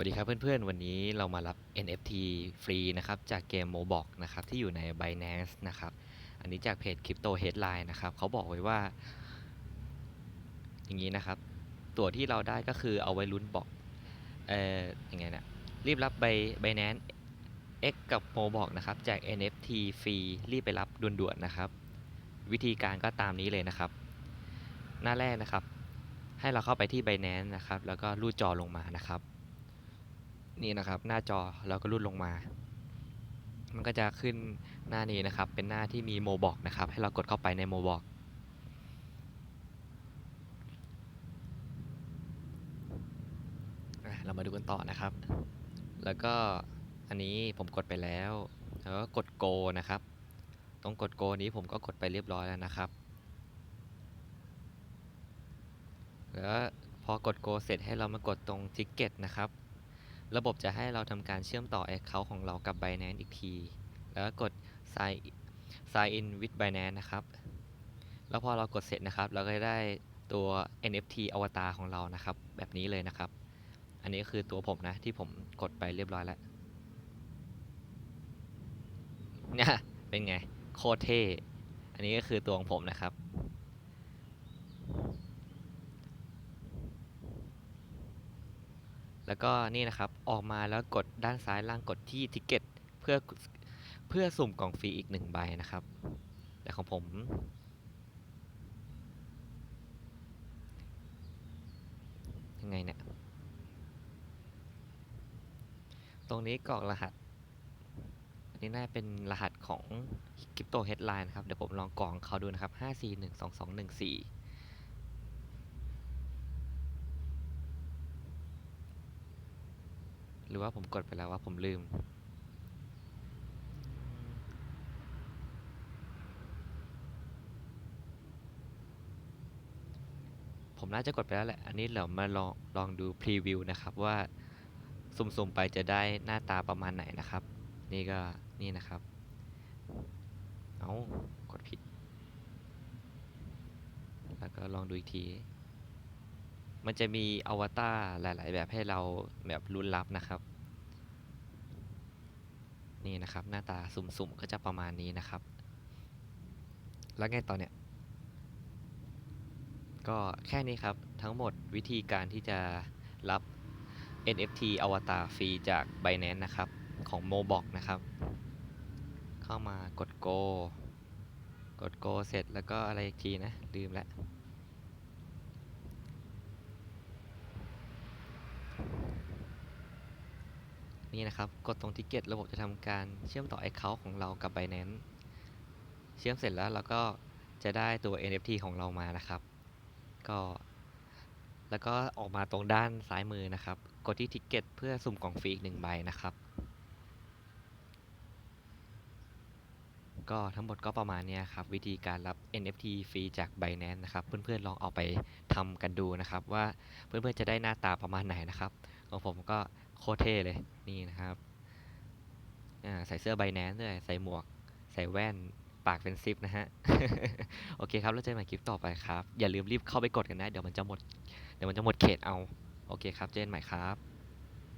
วัสดีครับเพื่อนๆ วันนี้เรามารับ NFT ฟรีนะครับจากเกม Moblox นะครับที่อยู่ใน Binance นะครับ อันนี้จากเพจ Crypto Headline นะครับเขาบอกไว้ว่า อย่างนี้นะครับ ตัวที่เราได้ก็คือเอาไว้ลุ้นบอกเอ่อยังไงเนะรีบรับใบ Binance X กับ Moblox นะครับแจก NFT ฟรีรีบไปรับด่วนๆนะครับ วิธีการก็ตามนี้เลยนะครับ หน้าแรกนะครับ ให้เราเข้าไปที่ Binance นะครับ แล้วก็รูดจอลงมานะครับ นี่นะครับ หน้าจอแล้วก็รูดลงมา มันก็จะขึ้นหน้านี้นะครับ เป็นหน้าที่มีโมบอกนะครับ ให้เรากดเข้าไปในโมบอกเรามาดูกันต่อนะครับ แล้วก็อันนี้ผมกดไปแล้ว แล้วก็กดโกนะครับ ตรงกดโกนี้ผมก็กดไปเรียบร้อยแล้วนะครับ แล้วพอกดโกเสร็จให้เรามากดตรงทิกเก็ตนะครับ ระบบจะให้เราทำการเชื่อมต่อ Account ของเรากับ Binance อีกที แล้วกกด sign sign in with Binance นะครับ แล้วพอเรากดเสร็จนะครับ เราก็จะได้ตัว NFT อวตารของเรานะครับ แบบนี้เลยนะครับ อันนี้คือตัวผมนะ ที่ผมกดไปเรียบร้อยแล้ว เนี่ย เป็นไง โคตรเท่ อันนี้ก็คือตัวของผมนะครับ แล้วก็นี่นะครับออกมาแล้วกดด้านซ้ายล่างกดที่ทิกเก็ตเพื่อเพื่อสุ่มกล่องฟรีอีกหนึ่งใบนะครับ แต่ของผมยังไงเนี่ย ตรงนี้กรอกรหัส อันนี้น่าเป็นรหัสของ Crypto Headline นะครับ เดี๋ยวผมลองกรอกของเขาดูนะครับ 5412214 หรือว่าผมกดไปแล้วว่าผมลืม ผมน่าจะกดไปแล้วแหละ อันนี้เรามาลองลองดูพรีวิวนะครับว่าสุ่มๆไปจะได้หน้าตาประมาณไหนนะครับ นี่ก็นี่นะครับ เอากดผิด แล้วก็ลองดูอีกที มันจะมีอวตารหลาย ๆ แบบให้เราแบบลุ้นลับนะครับ นี่นะครับ หน้าตาสุ่ม ๆ ก็จะประมาณนี้นะครับ แล้วไงต่อเนี่ย ก็แค่นี้ครับทั้งหมดวิธีการที่จะรับ NFT อวตารฟรีจาก Binance นะครับ ของ m o b o x นะครับ เข้ามากด Go กด Go เสร็จแล้วก็อะไรอีกทีนะ ลืมแล้ว นี่นะครับ กดตรงทิเก็ตระบบจะทำการเชื่อมต่อ Account ของเรากับ Binance เชื่อมเสร็จแล้วเราก็จะได้ตัว NFT ของเรามานะครับ ก็แล้วก็ออกมาตรงด้านซ้ายมือนะครับ กดที่ทิกเก็ตเพื่อสุ่มกล่องฟรีอีกหนึ่งใบนะครับ ก็ทั้งหมดก็ประมาณนี้ครับ วิธีการรับ NFT ฟรีจาก Binance นะครับ เพื่อนๆลองเอาไปทำกันดูนะครับ ว่าเพื่อนๆจะได้หน้าตาประมาณไหนนะครับ ของผมก็ โคเท่เลยนี่นะครับใส่เสื้อใบแนนด้วยใส่หมวก ใส่แว่นปากเป็นซิปนะฮะ โอเคครับ แล้วเจอกันใหม่คลิปต่อไปครับ อย่าลืมรีบเข้าไปกดกันนะ เดี๋ยวมันจะหมด เดี๋ยวมันจะหมดเขตเอา โอเคครับ เจอกันใหม่ครับ